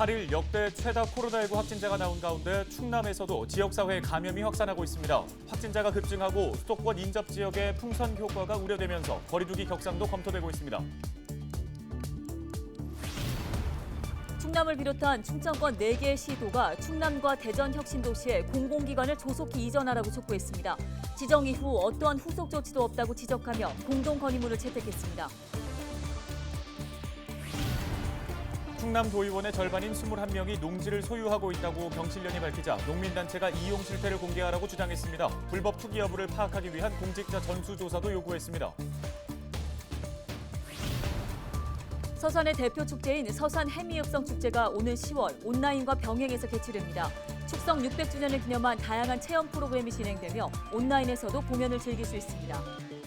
8일 역대 최다 코로나19 확진자가 나온 가운데 충남에서도 지역사회 감염이 확산하고 있습니다. 확진자가 급증하고 수도권 인접 지역의 풍선 효과가 우려되면서 거리두기 격상도 검토되고 있습니다. 충남을 비롯한 충청권 4개 시도가 충남과 대전 혁신도시에 공공기관을 조속히 이전하라고 촉구했습니다. 지정 이후 어떠한 후속 조치도 없다고 지적하며 공동 건의문을 채택했습니다. 충남 도의원의 절반인 21명이 농지를 소유하고 있다고 경실련이 밝히자 농민단체가 이용 실태를 공개하라고 주장했습니다. 불법 투기 여부를 파악하기 위한 공직자 전수조사도 요구했습니다. 서산의 대표 축제인 서산 해미읍성 축제가 오는 10월 온라인과 병행해서 개최됩니다. 축성 600주년을 기념한 다양한 체험 프로그램이 진행되며 온라인에서도 공연을 즐길 수 있습니다.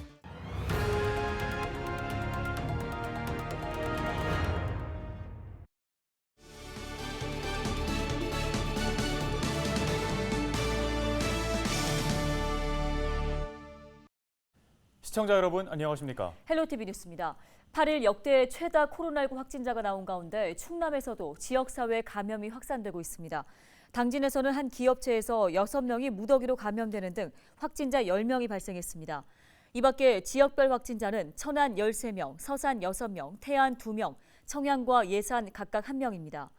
시청자 여러분 안녕하십니까? 헬로티비 뉴스입니다. 8일 역대 최다 코로나19 확진자가 나온 가운데 충남에서도 지역사회 감염이 확산되고 있습니다. 당진에서는 한 기업체에서 6명이 무더기로 감염되는 등 확진자 10명이 발생했습니다. 이 밖에 지역별 확진자는 천안 13명, 서산 6명, 태안 2명, 청양과 예산 각각 1명입니다.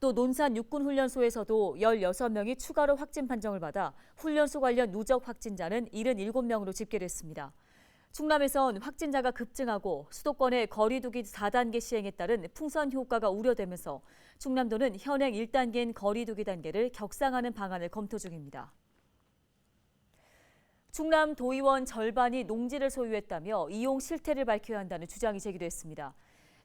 또 논산 육군훈련소에서도 16명이 추가로 확진 판정을 받아 훈련소 관련 누적 확진자는 77명으로 집계됐습니다. 충남에선 확진자가 급증하고 수도권의 거리두기 4단계 시행에 따른 풍선 효과가 우려되면서 충남도는 현행 1단계인 거리두기 단계를 격상하는 방안을 검토 중입니다. 충남 도의원 절반이 농지를 소유했다며 이용 실태를 밝혀야 한다는 주장이 제기됐습니다.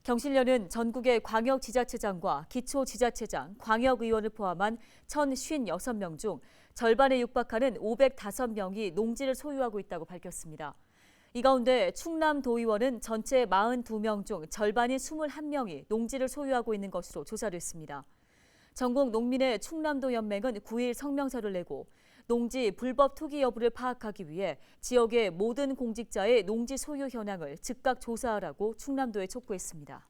경실련은 전국의 광역지자체장과 기초지자체장, 광역의원을 포함한 1,056명 중 절반에 육박하는 505명이 농지를 소유하고 있다고 밝혔습니다. 이 가운데 충남도의원은 전체 42명 중 절반인 21명이 농지를 소유하고 있는 것으로 조사됐습니다. 전국 농민의 충남도 연맹은 9일 성명서를 내고 농지 불법 투기 여부를 파악하기 위해 지역의 모든 공직자의 농지 소유 현황을 즉각 조사하라고 충남도에 촉구했습니다.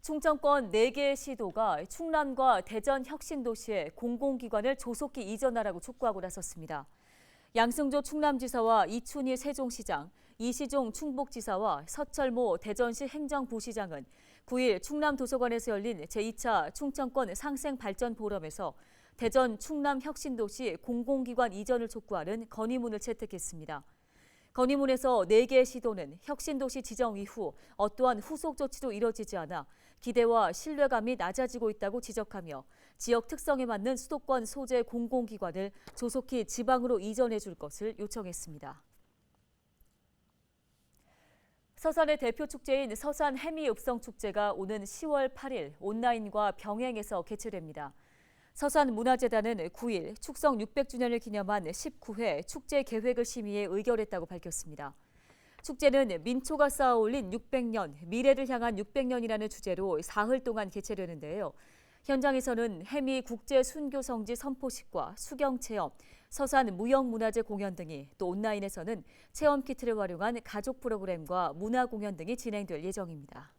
충청권 4개 시도가 충남과 대전 혁신도시에 공공기관을 조속히 이전하라고 촉구하고 나섰습니다. 양승조 충남지사와 이춘희 세종시장, 이시종 충북지사와 서철모 대전시 행정부시장은 9일 충남도서관에서 열린 제2차 충청권 상생발전포럼에서 대전 충남 혁신도시 공공기관 이전을 촉구하는 건의문을 채택했습니다. 건의문에서 4개 시도는 혁신도시 지정 이후 어떠한 후속 조치도 이뤄지지 않아 기대와 신뢰감이 낮아지고 있다고 지적하며 지역 특성에 맞는 수도권 소재 공공기관을 조속히 지방으로 이전해 줄 것을 요청했습니다. 서산의 대표 축제인 서산 해미읍성 축제가 오는 10월 8일 온라인과 병행해서 개최됩니다. 서산문화재단은 9일 축성 600주년을 기념한 19회 축제 계획을 심의해 의결했다고 밝혔습니다. 축제는 민초가 쌓아올린 600년, 미래를 향한 600년이라는 주제로 사흘 동안 개최되는데요. 현장에서는 해미 국제 순교 성지 선포식과 수경 체험, 서산 무형 문화재 공연 등이 또 온라인에서는 체험 키트를 활용한 가족 프로그램과 문화 공연 등이 진행될 예정입니다.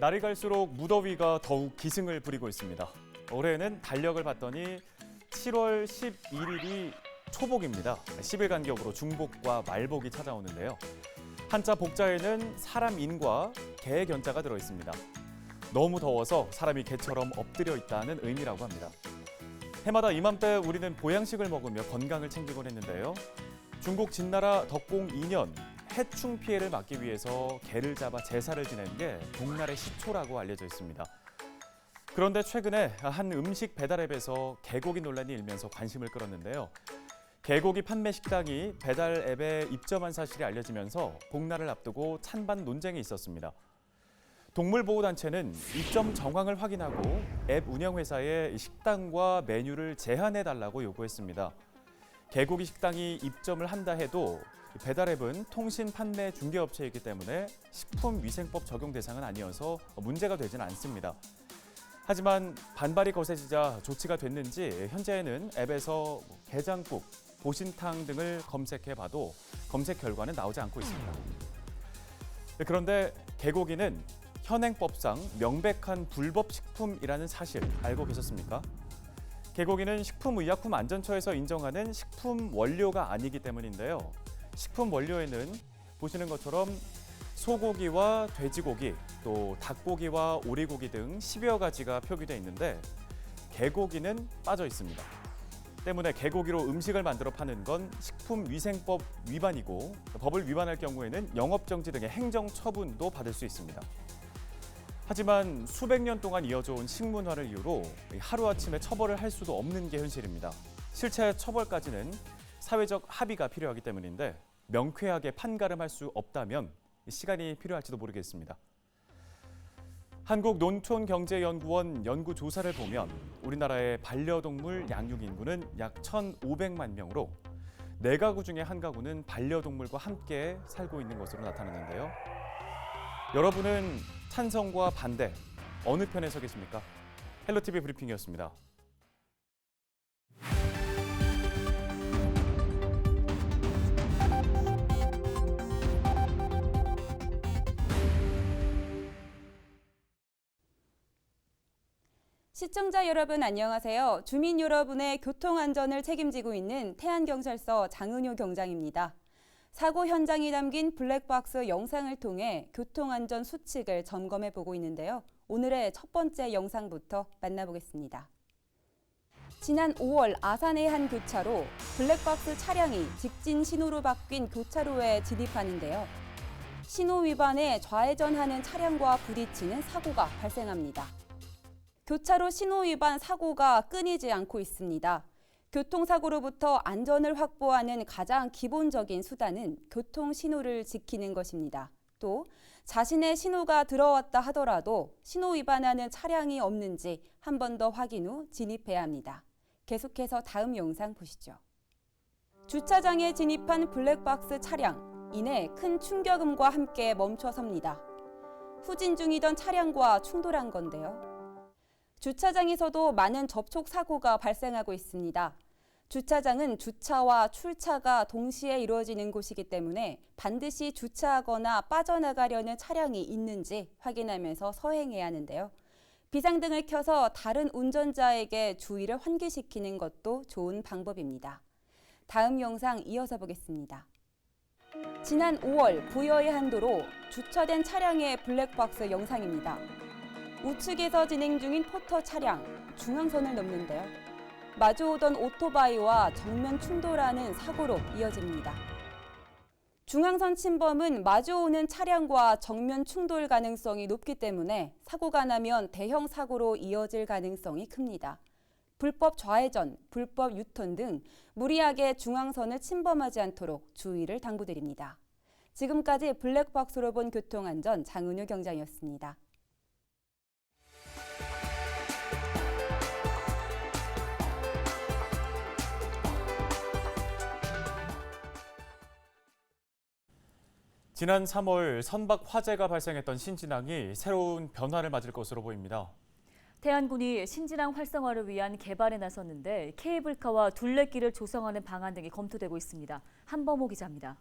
날이 갈수록 무더위가 더욱 기승을 부리고 있습니다. 올해는 달력을 봤더니 7월 11일이 초복입니다. 10일 간격으로 중복과 말복이 찾아오는데요. 한자 복자에는 사람 인과 개 견자가 들어 있습니다. 너무 더워서 사람이 개처럼 엎드려 있다는 의미라고 합니다. 해마다 이맘때 우리는 보양식을 먹으며 건강을 챙기곤 했는데요. 중국 진나라 덕공 2년 해충 피해를 막기 위해서 개를 잡아 제사를 지낸 게 복날의 시초라고 알려져 있습니다. 그런데 최근에 한 음식 배달 앱에서 개고기 논란이 일면서 관심을 끌었는데요. 개고기 판매 식당이 배달 앱에 입점한 사실이 알려지면서 복날을 앞두고 찬반 논쟁이 있었습니다. 동물보호단체는 입점 정황을 확인하고 앱 운영회사에 식당과 메뉴를 제한해 달라고 요구했습니다. 개고기 식당이 입점을 한다 해도 배달앱은 통신 판매 중개업체이기 때문에 식품위생법 적용 대상은 아니어서 문제가 되지는 않습니다. 하지만 반발이 거세지자 조치가 됐는지 현재는 앱에서 게장국, 보신탕 등을 검색해봐도 검색 결과는 나오지 않고 있습니다. 네, 그런데 개고기는 현행법상 명백한 불법 식품이라는 사실 알고 계셨습니까? 개고기는 식품의약품안전처에서 인정하는 식품 원료가 아니기 때문인데요. 식품 원료에는 보시는 것처럼 소고기와 돼지고기, 또 닭고기와 오리고기 등 10여 가지가 표기되어 있는데 개고기는 빠져 있습니다. 때문에 개고기로 음식을 만들어 파는 건 식품위생법 위반이고 법을 위반할 경우에는 영업정지 등의 행정처분도 받을 수 있습니다. 하지만 수백 년 동안 이어져 온 식문화를 이유로 하루아침에 처벌을 할 수도 없는 게 현실입니다. 실체 처벌까지는 사회적 합의가 필요하기 때문인데 명쾌하게 판가름할 수 없다면 시간이 필요할지도 모르겠습니다. 한국농촌경제연구원 연구 조사를 보면 우리나라의 반려동물 양육 인구는 약 1,500만 명으로 네 가구 중에 한 가구는 반려동물과 함께 살고 있는 것으로 나타나는데요. 여러분은 찬성과 반대 어느 편에 서 계십니까? 헬로티비 브리핑이었습니다. 시청자 여러분 안녕하세요. 주민 여러분의 교통 안전을 책임지고 있는 태안경찰서 장은효 경장입니다. 사고 현장이 담긴 블랙박스 영상을 통해 교통 안전 수칙을 점검해 보고 있는데요. 오늘의 첫 번째 영상부터 만나보겠습니다. 지난 5월 아산의 한 교차로 블랙박스 차량이 직진 신호로 바뀐 교차로에 진입하는데요. 신호 위반에 좌회전하는 차량과 부딪히는 사고가 발생합니다. 교차로 신호 위반 사고가 끊이지 않고 있습니다. 교통사고로부터 안전을 확보하는 가장 기본적인 수단은 교통 신호를 지키는 것입니다. 또 자신의 신호가 들어왔다 하더라도 신호 위반하는 차량이 없는지 한 번 더 확인 후 진입해야 합니다. 계속해서 다음 영상 보시죠. 주차장에 진입한 블랙박스 차량, 이내 큰 충격음과 함께 멈춰섭니다. 후진 중이던 차량과 충돌한 건데요. 주차장에서도 많은 접촉 사고가 발생하고 있습니다. 주차장은 주차와 출차가 동시에 이루어지는 곳이기 때문에 반드시 주차하거나 빠져나가려는 차량이 있는지 확인하면서 서행해야 하는데요. 비상등을 켜서 다른 운전자에게 주의를 환기시키는 것도 좋은 방법입니다. 다음 영상 이어서 보겠습니다. 지난 5월 부여의 한도로 주차된 차량의 블랙박스 영상입니다. 우측에서 진행 중인 포터 차량 중앙선을 넘는데요. 마주오던 오토바이와 정면 충돌하는 사고로 이어집니다. 중앙선 침범은 마주오는 차량과 정면 충돌 가능성이 높기 때문에 사고가 나면 대형 사고로 이어질 가능성이 큽니다. 불법 좌회전, 불법 유턴 등 무리하게 중앙선을 침범하지 않도록 주의를 당부드립니다. 지금까지 블랙박스로 본 교통안전 장은효 경장이었습니다. 지난 3월 선박 화재가 발생했던 신진항이 새로운 변화를 맞을 것으로 보입니다. 태안군이 신진항 활성화를 위한 개발에 나섰는데 케이블카와 둘레길을 조성하는 방안 등이 검토되고 있습니다. 한범호 기자입니다.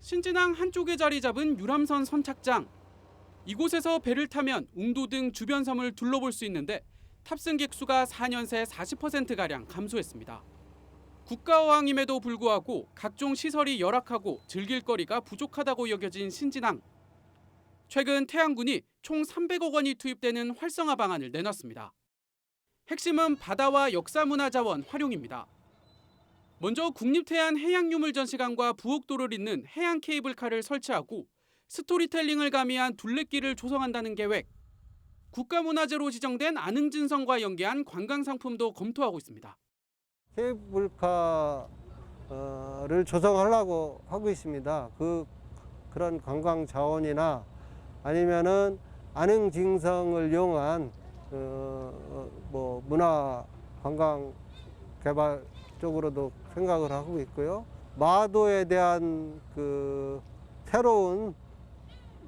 신진항 한쪽에 자리 잡은 유람선 선착장. 이곳에서 배를 타면 웅도 등 주변 섬을 둘러볼 수 있는데 탑승객 수가 4년 새 40%가량 감소했습니다. 국가어항임에도 불구하고 각종 시설이 열악하고 즐길 거리가 부족하다고 여겨진 신진항. 최근 태양군이 총 300억 원이 투입되는 활성화 방안을 내놨습니다. 핵심은 바다와 역사문화 자원 활용입니다. 먼저 국립태안 해양유물 전시관과 부엌도를 잇는 해양 케이블카를 설치하고 스토리텔링을 가미한 둘레길을 조성한다는 계획. 국가문화재로 지정된 안흥진성과 연계한 관광상품도 검토하고 있습니다. 케이블카를 조성하려고 하고 있습니다. 그 그런 관광 자원이나 아니면은 안흥 징성을 이용한 어, 뭐 문화 관광 개발 쪽으로도 생각을 하고 있고요. 마도에 대한 그 새로운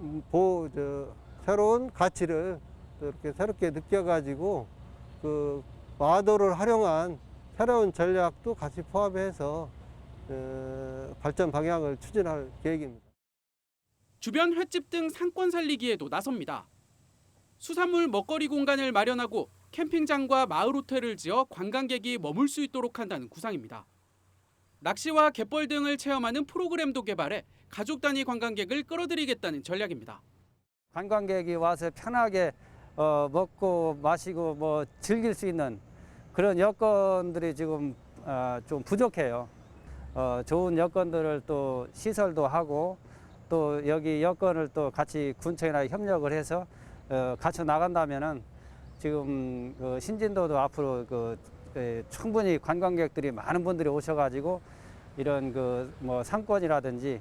음, 보, 저, 새로운 가치를 또 이렇게 새롭게 느껴가지고 그 마도를 활용한 새로운 전략도 같이 포함해서 어, 발전 방향을 추진할 계획입니다. 주변 횟집 등 상권 살리기에도 나섭니다. 수산물 먹거리 공간을 마련하고 캠핑장과 마을 호텔을 지어 관광객이 머물 수 있도록 한다는 구상입니다. 낚시와 갯벌 등을 체험하는 프로그램도 개발해 가족 단위 관광객을 끌어들이겠다는 전략입니다. 관광객이 와서 편하게 어, 먹고 마시고 뭐 즐길 수 있는 그런 여건들이 지금 어, 좀 부족해요. 어, 좋은 여건들을 또 시설도 하고 또 여기 여건을 또 같이 군청이나 협력을 해서 어, 갖춰 나간다면은 지금 그 신진도도 앞으로 그 에, 충분히 관광객들이 많은 분들이 오셔가지고 이런 그 뭐 상권이라든지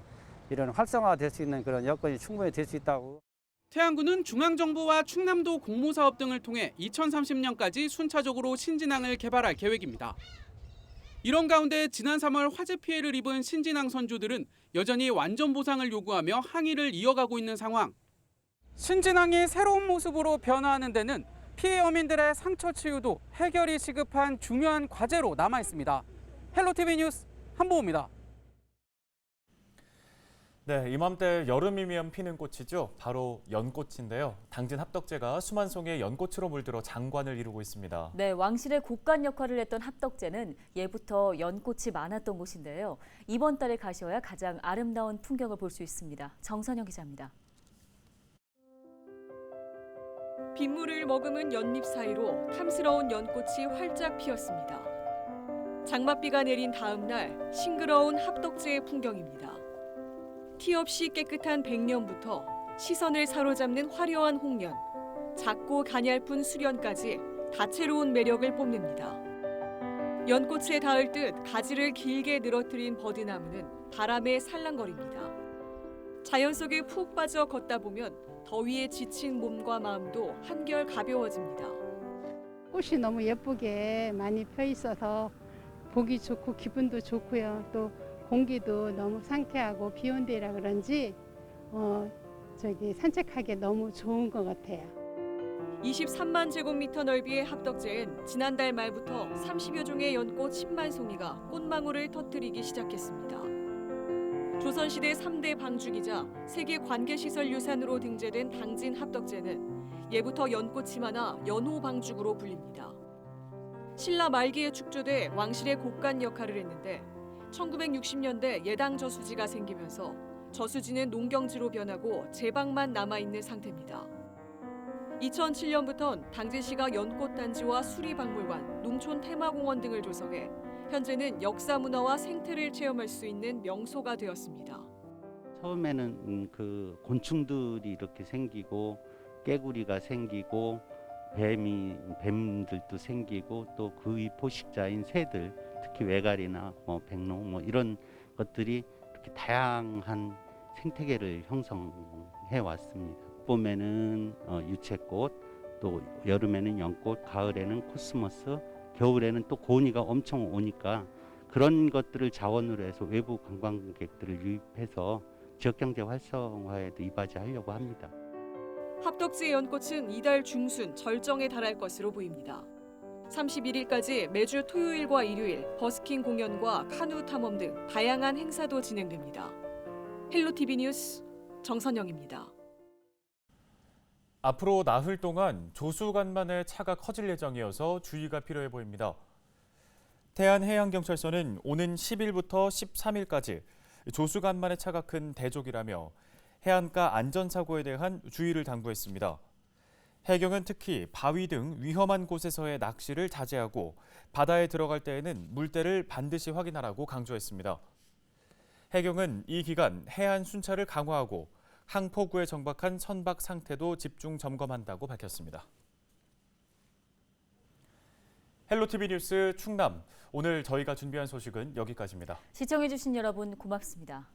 이런 활성화될 수 있는 그런 여건이 충분히 될 수 있다고. 태안군은 중앙정부와 충남도 공모사업 등을 통해 2030년까지 순차적으로 신진항을 개발할 계획입니다. 이런 가운데 지난 3월 화재 피해를 입은 신진항 선주들은 여전히 완전 보상을 요구하며 항의를 이어가고 있는 상황. 신진항이 새로운 모습으로 변화하는 데는 피해 어민들의 상처 치유도 해결이 시급한 중요한 과제로 남아 있습니다. 헬로티비 뉴스 한보호입니다. 네, 이맘때 여름이면 피는 꽃이죠. 바로 연꽃인데요. 당진 합덕제가 수만 송의 연꽃으로 물들어 장관을 이루고 있습니다. 네, 왕실의 곡간 역할을 했던 합덕제는 예부터 연꽃이 많았던 곳인데요. 이번 달에 가셔야 가장 아름다운 풍경을 볼 수 있습니다. 정선영 기자입니다. 빗물을 머금은 연잎 사이로 탐스러운 연꽃이 활짝 피었습니다. 장맛비가 내린 다음 날 싱그러운 합덕제의 풍경입니다. 티 없이 깨끗한 백년부터 시선을 사로잡는 화려한 홍련, 작고 가냘픈 수련까지 다채로운 매력을 뽐냅니다. 연꽃에 닿을 듯 가지를 길게 늘어뜨린 버드나무는 바람에 살랑거립니다. 자연 속에 푹 빠져 걷다 보면 더위에 지친 몸과 마음도 한결 가벼워집니다. 꽃이 너무 예쁘게 많이 펴 있어서 보기 좋고 기분도 좋고요. 또 공기도 너무 상쾌하고 비온 데라 그런지 어 저기 산책하기 너무 좋은 것 같아요. 23만 제곱미터 넓이의 합덕제엔 지난달 말부터 30여 종의 연꽃 10만 송이가 꽃망울을 터뜨리기 시작했습니다. 조선시대 3대 방주기자 세계 관계시설 유산으로 등재된 당진 합덕제는 예부터 연꽃이 많아 연호 방죽으로 불립니다. 신라 말기에 축조돼 왕실의 곡간 역할을 했는데 1960년대 예당 저수지가 생기면서 저수지는 농경지로 변하고 제방만 남아있는 상태입니다. 2007년부턴 당진시가 연꽃단지와 수리박물관, 농촌 테마공원 등을 조성해 현재는 역사 문화와 생태를 체험할 수 있는 명소가 되었습니다. 처음에는 음, 그 곤충들이 이렇게 생기고 깨구리가 생기고 뱀이 뱀들도 생기고 또 그의 포식자인 새들 특히 외가리나 뭐 백롱 뭐 이런 것들이 이렇게 다양한 생태계를 형성해 왔습니다. 봄에는 어, 유채꽃, 또 여름에는 연꽃, 가을에는 코스모스, 겨울에는 또 고니가 엄청 오니까 그런 것들을 자원으로 해서 외부 관광객들을 유입해서 지역 경제 활성화에도 이바지하려고 합니다. 합덕지 연꽃은 이달 중순 절정에 달할 것으로 보입니다. 31일까지 매주 토요일과 일요일 버스킹 공연과 카누 탐험 등 다양한 행사도 진행됩니다. 헬로티비 뉴스 정선영입니다. 앞으로 나흘 동안 조수간만의 차가 커질 예정이어서 주의가 필요해 보입니다. 태안해양경찰서는 오는 10일부터 13일까지 조수간만의 차가 큰 대족이라며 해안가 안전사고에 대한 주의를 당부했습니다. 해경은 특히 바위 등 위험한 곳에서의 낚시를 자제하고 바다에 들어갈 때에는 물때를 반드시 확인하라고 강조했습니다. 해경은 이 기간 해안 순찰을 강화하고 항포구에 정박한 선박 상태도 집중 점검한다고 밝혔습니다. 헬로티비 뉴스 충남 오늘 저희가 준비한 소식은 여기까지입니다. 시청해주신 여러분 고맙습니다.